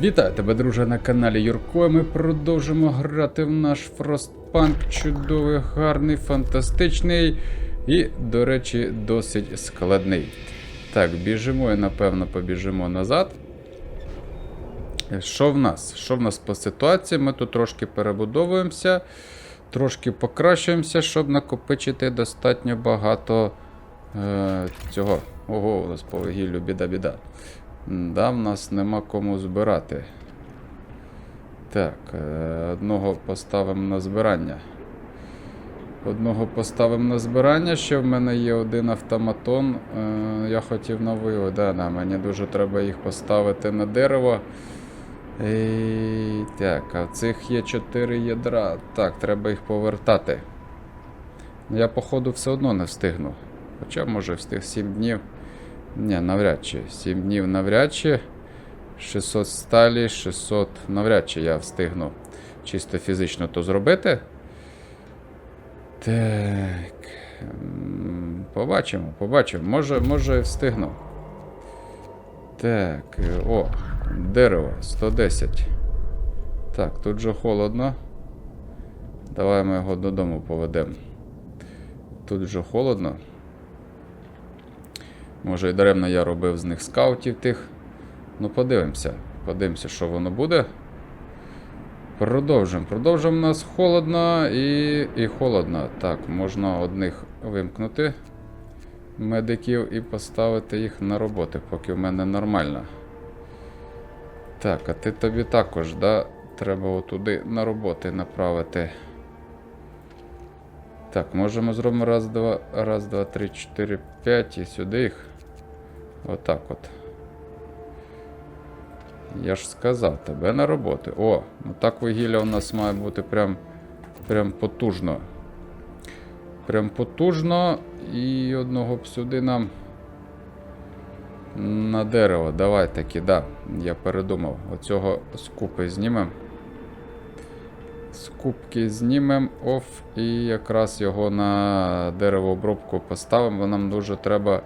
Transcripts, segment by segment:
Вітаю тебе, друже, на каналі Юрко. Ми продовжимо грати в наш Frostpunk. Чудовий, гарний, фантастичний і, до речі, досить складний. Так, біжимо і напевно побіжимо назад. Що в нас? Що в нас по ситуації? Ми тут трошки перебудовуємося, трошки покращуємося, щоб накопичити достатньо багато е, цього. Ого, у нас по вугіллю біда-біда. Да, в нас нема кому збирати. Так, е, одного поставимо на збирання. Одного поставимо на збирання. Ще в мене є один автоматон. Е, я хотів на вивод. Да, мені дуже треба їх поставити на дерево. І, так, а цих є 4 ядра. Так, треба їх повертати. Я, походу, все одно не встигну. Хоча, може, встиг 7 днів. Ні, навряд чи. 7 днів навряд чи. 600 сталі, 600 навряд чи я встигну чисто фізично то зробити. Так. Побачимо, побачимо. Може, може встигну. Так, о, дерево 110. Так, тут же холодно. Давай ми його додому поведемо. Тут вже холодно. Може і даремно я робив з них скаутів тих. Ну, подивимося. Подивимося, що воно буде. Продовжимо. Продовжимо. У нас холодно і, і холодно. Так, можна одних вимкнути медиків і поставити їх на роботи, поки в мене нормально. Так, а ти тобі також, да? Треба отуди на роботи направити. Так, можемо зробимо раз, два, раз, два, три, чотири, п'ять і сюди їх. Отак от. Я ж сказав, тебе на роботи. О, ну так вугілля у нас має бути прям, прям потужно. Прям потужно. І одного б сюди нам на дерево. Давай таки, да. Я передумав. Оцього з купи знімемо. З кубки знімемо оф і якраз його на деревообробку поставимо, бо нам дуже треба,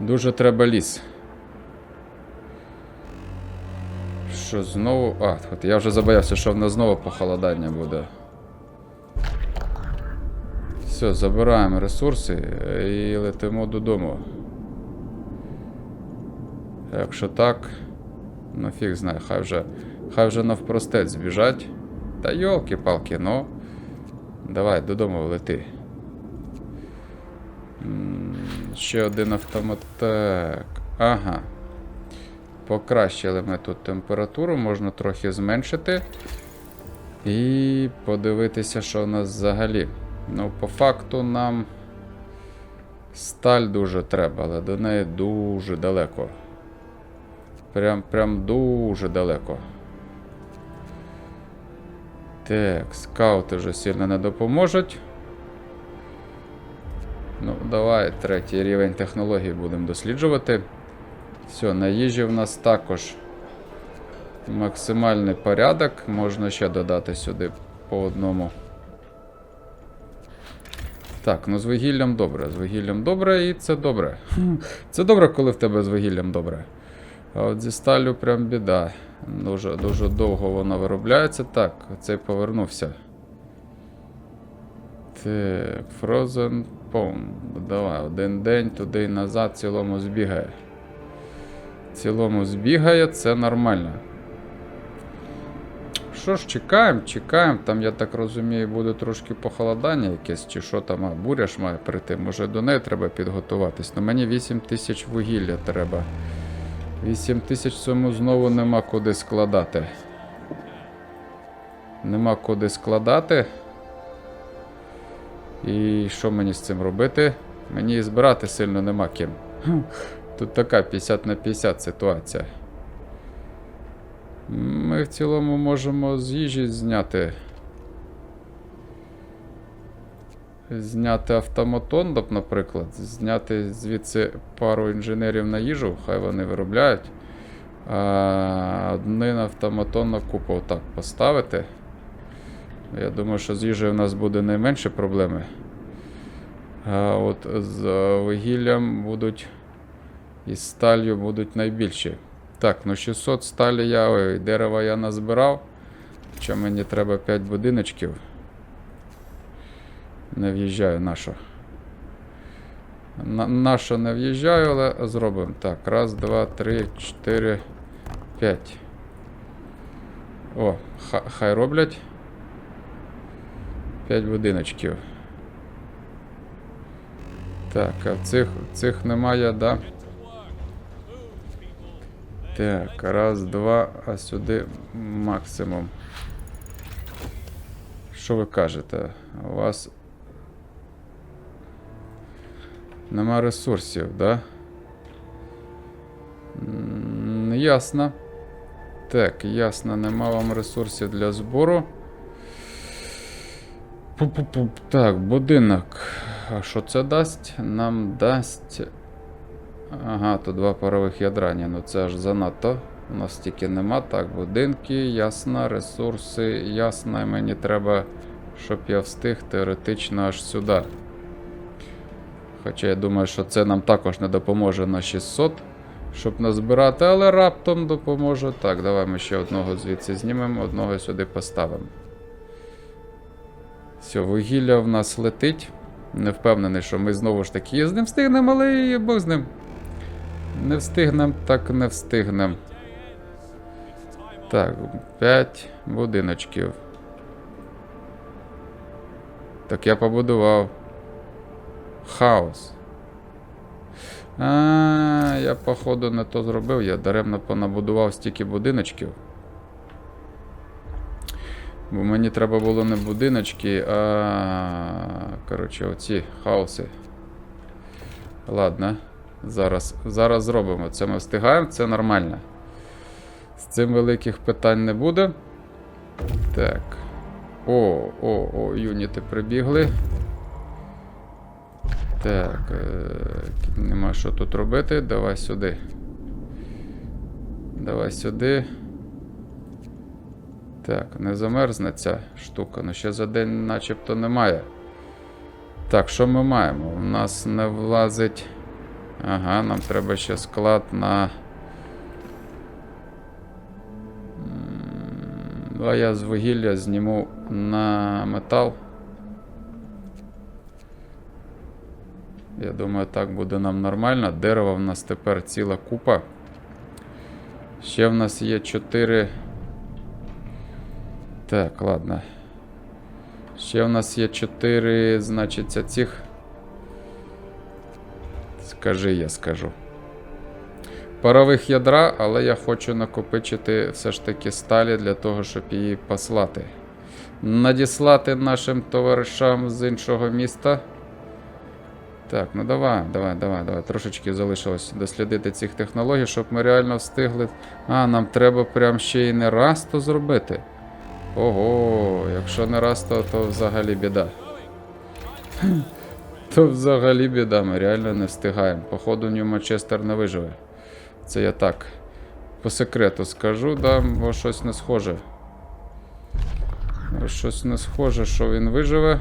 дуже треба ліс. Що знову. А, от я вже забоявся, що в нас знову похолодання буде. Все, забираємо ресурси і летимо додому. Якщо так, ну фіг знає, хай вже, хай вже навпростець збіжать. Та йолки-палки, ну. Давай додому лети. Ще один автомат. Так. Ага. Покращили ми тут температуру, можна трохи зменшити. І подивитися, що в нас взагалі. Ну, по факту нам сталь дуже треба, але до неї дуже далеко. Прям, прям дуже далеко. Так, скаути вже сильно не допоможуть. Давай третій рівень технологій будемо досліджувати. Все, на їжі в нас також максимальний порядок. Можна ще додати сюди по одному. Так, ну з вугіллям добре. З вугіллям добре і це добре. Це добре, коли в тебе з вугіллям добре. А от зі сталю прям біда. Дуже, дуже довго вона виробляється. Так, цей повернувся. Так, Frozen Pond. Давай, один день туди і назад в цілому збігає. В цілому збігає, це нормально. Що ж, чекаємо, чекаємо. Там, я так розумію, буде трошки похолодання якесь, чи що там, а буря ж має прийти. Може до неї треба підготуватись. Ну мені 8 тисяч вугілля треба. 8 тисяч цьому знову нема куди складати. Нема куди складати. І що мені з цим робити? Мені збирати сильно нема ким. Тут така 50 на 50 ситуація. Ми в цілому можемо з їжі зняти. Зняти автоматон, наприклад, зняти звідси пару інженерів на їжу, хай вони виробляють. А один автоматон на купу отак поставити. Я думаю, що з їжею у нас буде найменше проблеми. А от з вугіллям будуть і сталью будуть найбільші. Так, ну 600 сталі я. Ой, дерева я назбирав. Що мені треба 5 будиночків. Не в'їжджаю, на що? На, на що не в'їжджаю, але зробимо. Так, раз, два, три, чотири, п'ять. О, хай роблять. 5 будиночків. Так, а цих, цих немає, да? Так, раз, два, а сюди максимум. Що ви кажете? У вас нема ресурсів, да? Ясно. Так, ясно, нема вам ресурсів для збору. Пу-пу-пу. Так, будинок. А що це дасть? Нам дасть. Ага, то два парових ядра. Ні, ну це аж занадто. У нас тільки нема. Так, будинки, ясно, ресурси, ясно. І мені треба, щоб я встиг теоретично аж сюди. Хоча я думаю, що це нам також не допоможе на 600, щоб назбирати, але раптом допоможе. Так, давай ми ще одного звідси знімемо, одного сюди поставимо. Все, вугілля в нас летить. Не впевнений, що ми знову ж таки з ним встигнемо, але і Бог з ним. Не встигнем, так не встигнем. Так, 5 будиночків. Так я побудував. Хаос. А, я, походу, не то зробив, я даремно понабудував стільки будиночків. Бо мені треба було не будиночки, а. Коротше, оці хаоси. Ладно. Зараз, зараз зробимо. Це ми встигаємо, це нормально. З цим великих питань не буде. Так. О, о, о, юніти прибігли. Так. Е- нема що тут робити. Давай сюди. Давай сюди. Так, не замерзне ця штука. Ну ще за день начебто немає. Так, що ми маємо? У нас не влазить. Ага, нам треба ще склад на. А я з вугілля зніму на метал. Я думаю, так буде нам нормально. Дерева в нас тепер ціла купа. Ще в нас є 4. Так, ладно. Ще в нас є 4, значить, цих. Скажи, я скажу. Парових ядра, але я хочу накопичити все ж таки сталі для того, щоб її послати. Надіслати нашим товаришам з іншого міста. Так, ну давай, давай, давай, давай. Трошечки залишилось дослідити цих технологій, щоб ми реально встигли. А, нам треба прям ще й не раз то зробити. Ого, якщо не раз, то, то взагалі біда. То взагалі біда, ми реально не встигаємо. Походу, Нью-Манчестер не виживе. Це я так. По секрету скажу, да, бо щось не схоже. Щось не схоже, що він виживе.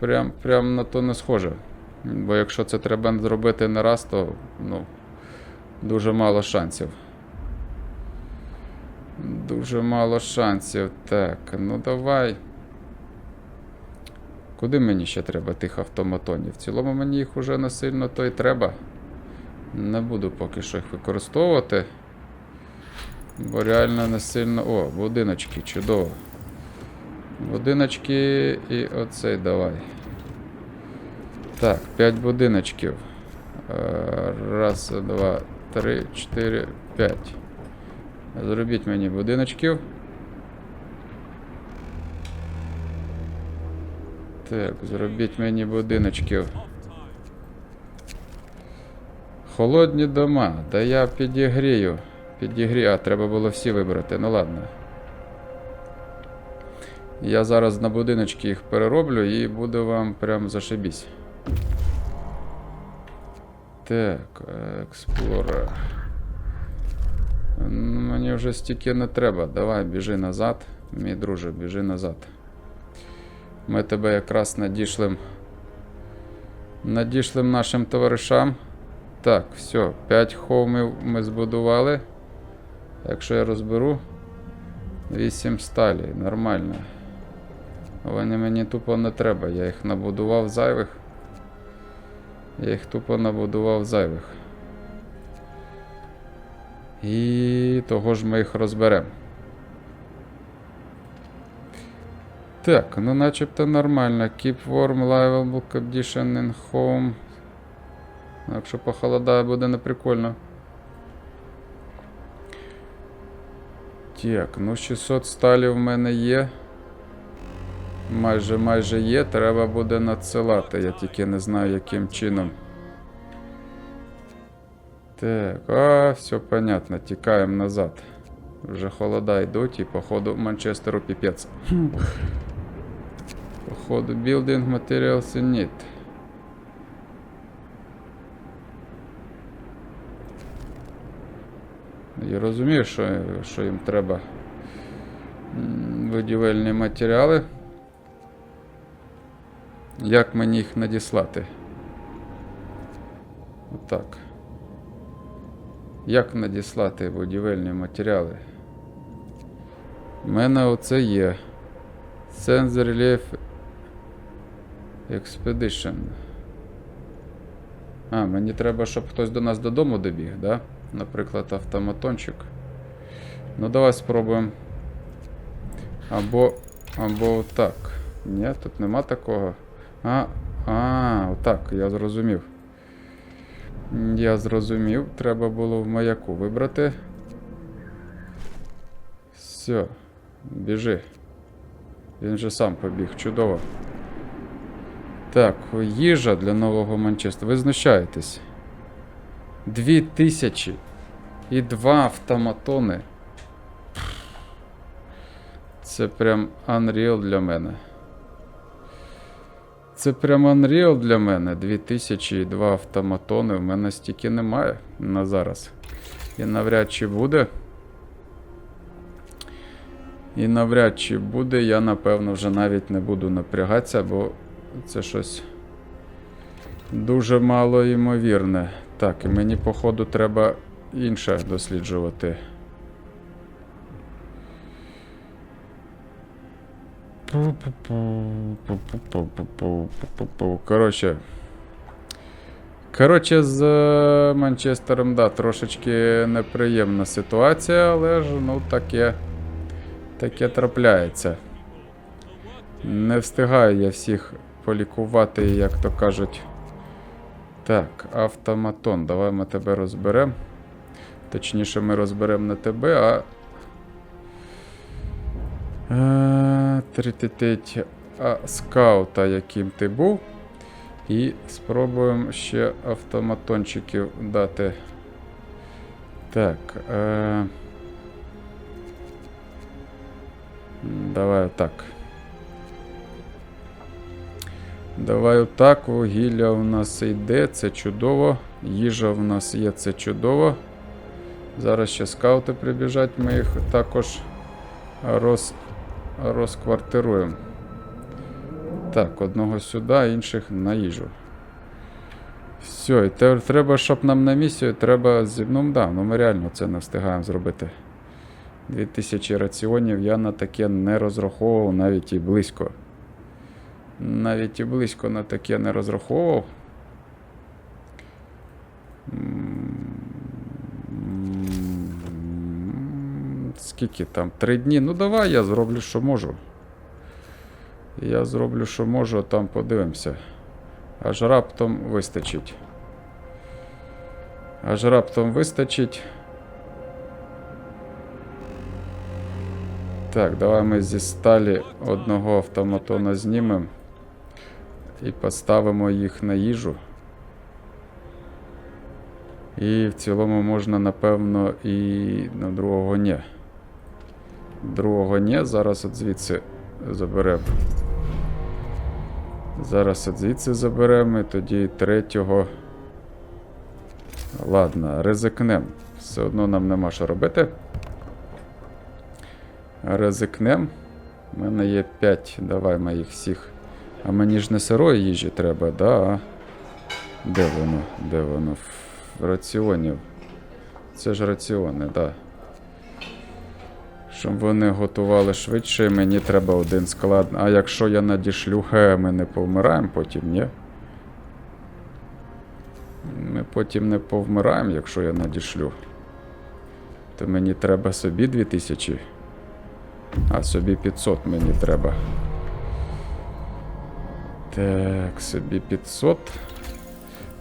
Прям, прям на то не схоже. Бо якщо це треба зробити не раз, то ну, дуже мало шансів. Дуже мало шансів. Так, ну давай. Куди мені ще треба тих автоматонів? В цілому мені їх уже не сильно то й треба. Не буду поки що їх використовувати. Бо реально не сильно. О, будиночки, чудово. Будиночки і оцей давай. Так, 5 будиночків. Е, Раз, два, три, чотири, п'ять. Зробіть мені будиночків. Так, зробіть мені будиночків. Холодні дома. Да я підігрію. Підігрію. А, треба було всі вибрати. Ну ладно. Я зараз на будиночки їх перероблю і буде вам прям зашибісь. Так, експлорер. Мені вже стільки не треба. Давай, біжи назад. Мій друже, біжи назад. Ми тебе якраз надішлем. Надішлем нашим товаришам. Так, все, 5 хоумів ми збудували. Якщо я розберу 8 сталі, нормально. Вони мені тупо не треба, я їх набудував зайвих. Я їх тупо набудував зайвих. І того ж ми їх розберемо. Так, ну начебто нормально. Keep warm, livable condition in home. Якщо похолодає, буде неприкольно. Так, ну 600 сталі в мене є. Майже майже є, треба буде надсилати, я тільки не знаю яким чином. Так, а, все понятно, тікаємо назад. Вже холода йдуть і походу Манчестеру піпець. Походу building materials in need. Я розумію, що, що їм треба будівельні матеріали. Як мені їх надіслати? Отак. Як надіслати будівельні матеріали? У мене оце є. The Relief Expedition. А, мені треба, щоб хтось до нас додому добіг, да? Наприклад, автоматончик. Ну, давай спробуємо. Або. Або отак. Ні, тут нема такого. А, а, отак, я зрозумів. Я зрозумів, треба було в маяку вибрати. Все, біжи. Він же сам побіг, чудово. Так, їжа для нового Манчестера. Ви знущаєтесь. Дві тисячі і два автоматони. Це прям Unreal для мене. Це прям Unreal для мене. 2000 і два автоматони. У мене стільки немає на зараз. І навряд чи буде. І навряд чи буде, я напевно вже навіть не буду напрягатися, бо це щось дуже мало ймовірне. Так, і мені, походу, треба інше досліджувати. Коротше. Коротше, з Манчестером, да, трошечки неприємна ситуація, але ж ну таке. Таке трапляється. Не встигаю я всіх полікувати, як то кажуть. Так, автоматон. Давай ми тебе розберемо. Точніше, ми розберемо не тебе, а. Е, скаута, яким ти був. І спробуємо ще автоматончиків дати. Так. Е... Давай отак. Давай отак. Вугілля у нас йде, це чудово. Їжа в нас є, це чудово. Зараз ще скаути прибіжать, ми їх також роз... розквартируємо. Так, одного сюди, інших на їжу. Все, і тепер треба, щоб нам на місію, треба з... Ну, да, ну ми реально це не встигаємо зробити. 2000 раціонів я на таке не розраховував навіть і близько. Навіть і близько на таке не розраховував. Скільки там? Три дні? Ну давай я зроблю, що можу. Я зроблю, що можу, а там подивимося. Аж раптом вистачить. Аж раптом вистачить. Так, давай ми зі сталі одного автоматона знімемо і поставимо їх на їжу. І в цілому можна, напевно, і на другого ні. Другого ні, зараз от звідси заберемо. Зараз от звідси заберемо і тоді третього. Ладно, ризикнем. Все одно нам нема що робити. Ризикнем. У мене є 5. Давай ми їх всіх. А мені ж не сирої їжі треба, да? Де воно? Де воно? раціонів. Це ж раціони. Да. Щоб вони готували швидше, мені треба один склад. А якщо я надішлю, хе, ми не повмираємо потім, ні? Ми потім не повмираємо, якщо я надішлю. То мені треба собі 2000. А, собі 500 мені треба. Так, собі 500.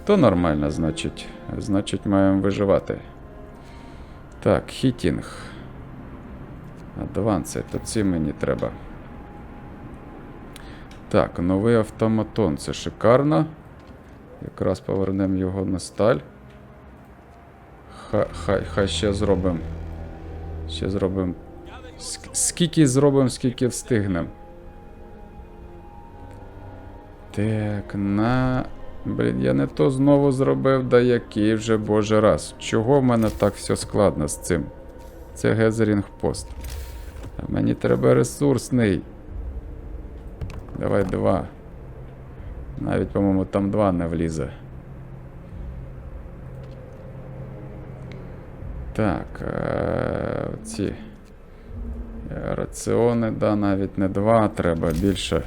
То нормально, значить. Значить, маємо виживати. Так, хітінг. Адванси, то ці мені треба. Так, новий автоматон. Це шикарно. Якраз повернемо його на сталь. Хай, хай, хай ще зробимо. Ще зробимо. Скільки зробимо, скільки встигнемо. Так, на. Блін, я не то знову зробив, да який вже боже раз. Чого в мене так все складно з цим? Це Гезерінг пост. Мені треба ресурсний. Давай два. Навіть, по-моєму, там два не влізе. Так, е- ці е, раціони, да, навіть не два, треба більше.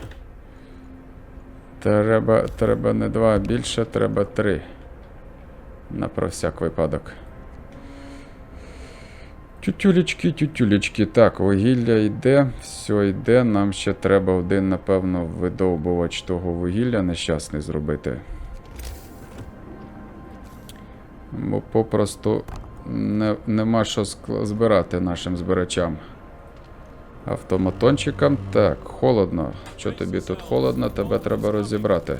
Треба, треба не два, більше, треба три. На про всяк випадок. Тютюлечки, тютюлечки. Так, вугілля йде, все йде. Нам ще треба один, напевно, видовбувач того вугілля нещасний зробити. Бо попросту не, нема що збирати нашим збирачам. Автоматончикам. Так, холодно. Що тобі тут холодно? Тебе треба розібрати.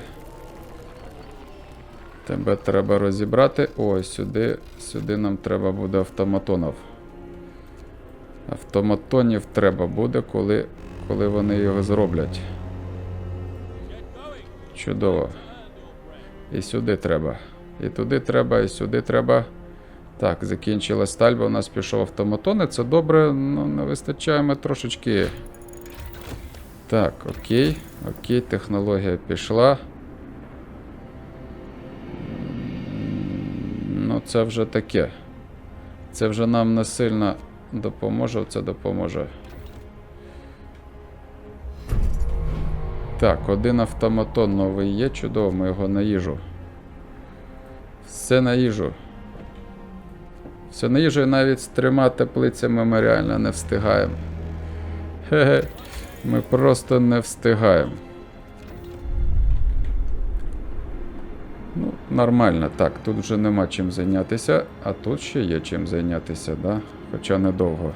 Тебе треба розібрати. Ой, сюди, сюди нам треба буде автоматонів. Автоматонів треба буде, коли, коли вони його зроблять. Чудово. І сюди треба. І туди треба, і сюди треба. Так, закінчилась сталь, бо у нас пішов автоматон, це добре, ну не вистачає ми трошечки. Так, окей. Окей, технологія пішла. Ну, це вже таке. Це вже нам не сильно допоможе, це допоможе. Так, один автоматон новий є, чудово, ми його на їжу. Все на їжу. Все на їжу і навіть з трьома теплицями ми реально не встигаємо. Хе-хе. Ми просто не встигаємо. Нормально, так, тут вже нема чим зайнятися, а тут ще є чим зайнятися, да? Хоча недовго.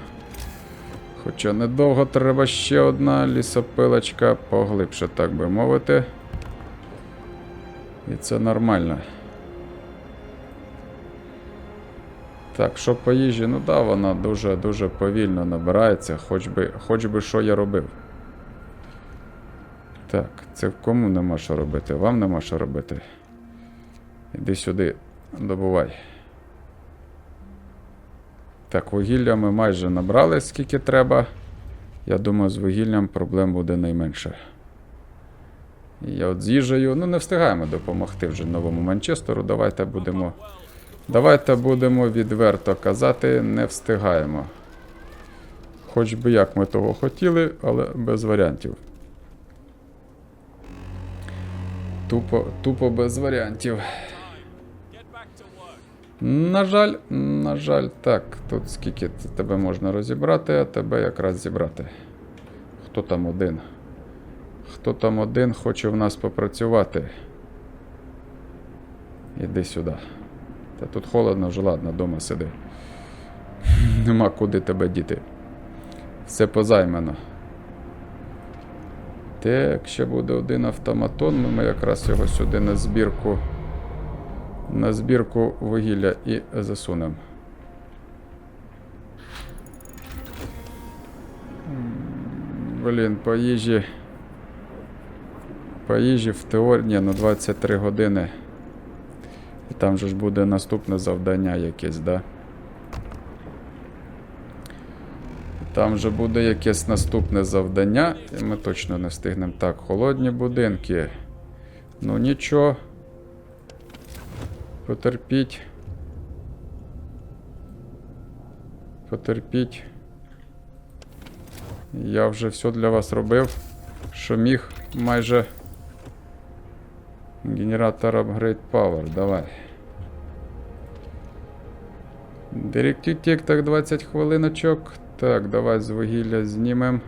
Хоча недовго треба ще одна лісопилочка поглибше, так би мовити. І це нормально. Так, що по їжі, ну да, вона дуже-дуже повільно набирається, хоч би, хоч би що я робив. Так, це кому нема що робити? Вам нема що робити. Іди сюди, добувай. Так, вугілля ми майже набрали, скільки треба. Я думаю, з вугіллям проблем буде найменше. Я от з їжею, ну не встигаємо допомогти вже новому Манчестеру. Давайте будемо. Давайте будемо відверто казати, не встигаємо. Хоч би як ми того хотіли, але без варіантів. Тупо, тупо без варіантів. На жаль, на жаль, так. Тут скільки тебе можна розібрати, а тебе якраз зібрати. Хто там один? Хто там один хоче в нас попрацювати? Іди сюди. Та тут холодно вже, ладно, дома сиди. Нема куди тебе діти. Все позаймано. Так, ще буде один автоматон, ми якраз його сюди на збірку. На збірку вугілля і засунемо. Блін, по їжі. По їжі в теорії, ну 23 години. І там же ж буде наступне завдання якесь, да? Там же буде якесь наступне завдання, і ми точно не встигнемо. Так, холодні будинки. Ну нічого. Потерпіть. Потерпіть. Я вже все для вас робив, що міг майже. Генератор Upgrade Power, давай. Директютік, так 20 хвилиночок. Так, давай з вугілля знімемо.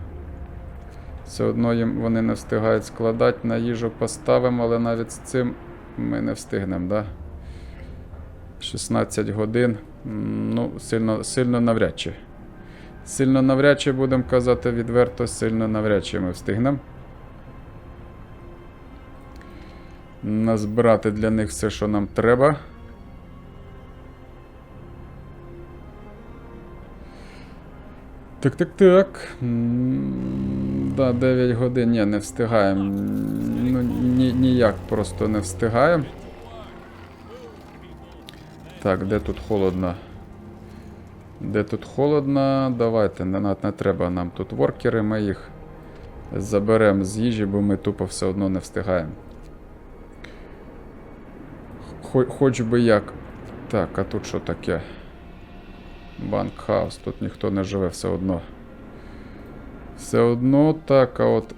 Все одно їм вони не встигають складати, на їжу поставимо, але навіть з цим ми не встигнемо, да? 16 годин. Ну, сильно, сильно навряд чи. Сильно навряд чи будемо казати відверто, сильно навряд чи ми встигнемо. Назбирати для них все, що нам треба. Так, так, так. Да, 9 годин. Ні, не встигаємо. Ну, ні, ніяк просто не встигаємо. Так, де тут холодно? Де тут холодно? Давайте, не, не, треба нам тут воркери, ми їх заберемо з їжі, бо ми тупо все одно не встигаємо. Хоч би як. Так, а тут що таке? Банкхаус, тут ніхто не живе все одно. Все одно так, а от.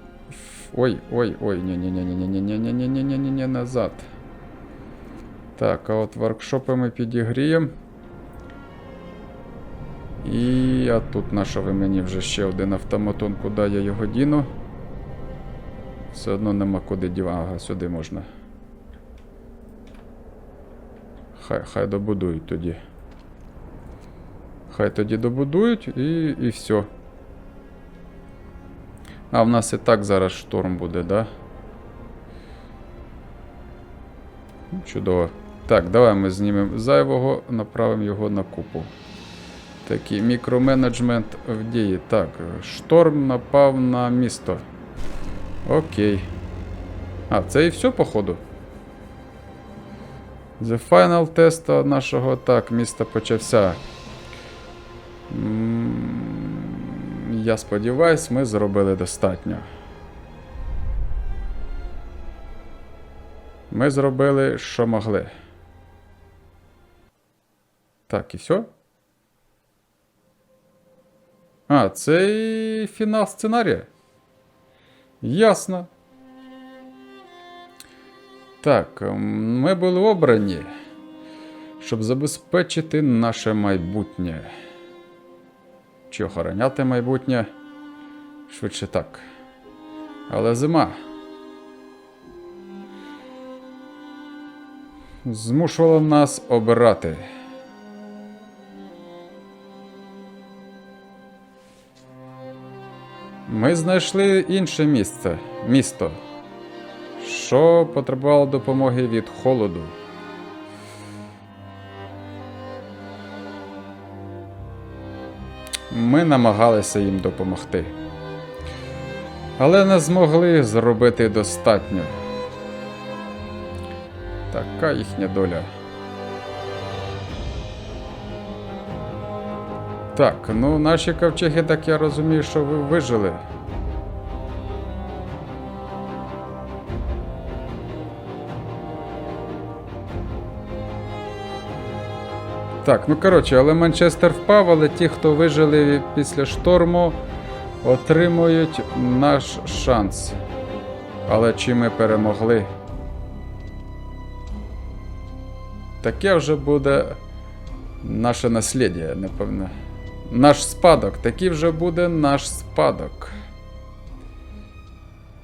Ой, ой, ой, ні ні ні ні ні ні ні ні ні ні ні ні назад. Так, а от воркшопи ми підігріємо. І а тут на що ви мені вже ще один автоматон, куди я його діну. Все одно нема куди дівати. Ага, сюди можна. Хай, хай добудують тоді. Хай тоді добудують і, і все. А в нас і так зараз шторм буде, да? Ну, Чудово. Так, давай ми знімемо зайвого, направимо його на купу. Такий мікроменеджмент в дії. Так, шторм напав на місто. Окей. А, це і все, походу. The final test нашого так, міста почався. Я сподіваюсь, ми зробили достатньо. Ми зробили, що могли. Так, і все? А, це і фінал сценарія. Ясно. Так, ми були обрані, щоб забезпечити наше майбутнє. Чи охороняти майбутнє? Швидше так. Але зима. Змушувала нас обирати. Ми знайшли інше місце, місто, що потребувало допомоги від холоду. Ми намагалися їм допомогти. Але не змогли зробити достатньо. Така їхня доля. Так, ну наші ковчеги, так я розумію, що ви вижили. Так, ну коротше, але Манчестер впав, але ті, хто вижили після шторму, отримують наш шанс. Але чи ми перемогли? Таке вже буде наше наслідя, напевно. Наш спадок. Такий вже буде наш спадок.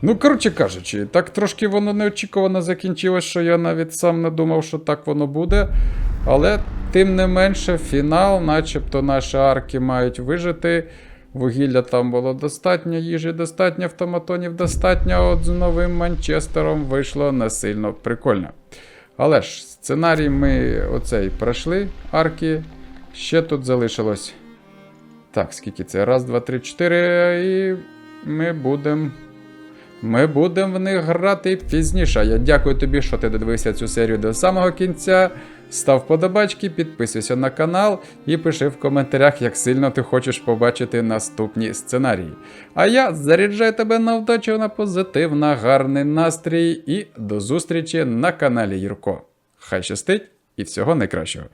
Ну, коротше кажучи, так трошки воно неочікувано закінчилось, що я навіть сам не думав, що так воно буде. Але тим не менше, фінал, начебто наші арки мають вижити. Вугілля там було достатньо, їжі достатньо, автоматонів достатньо, от з новим Манчестером вийшло не сильно прикольно. Але ж сценарій ми оцей пройшли, арки. Ще тут залишилось. Так, скільки це? Раз, два, три, чотири. І ми будемо. Ми будемо в них грати пізніше. Я дякую тобі, що ти додивився цю серію до самого кінця. Став подобачки, підписуйся на канал і пиши в коментарях, як сильно ти хочеш побачити наступні сценарії. А я заряджаю тебе на вдачу, на позитив, на гарний настрій і до зустрічі на каналі Юрко. Хай щастить і всього найкращого!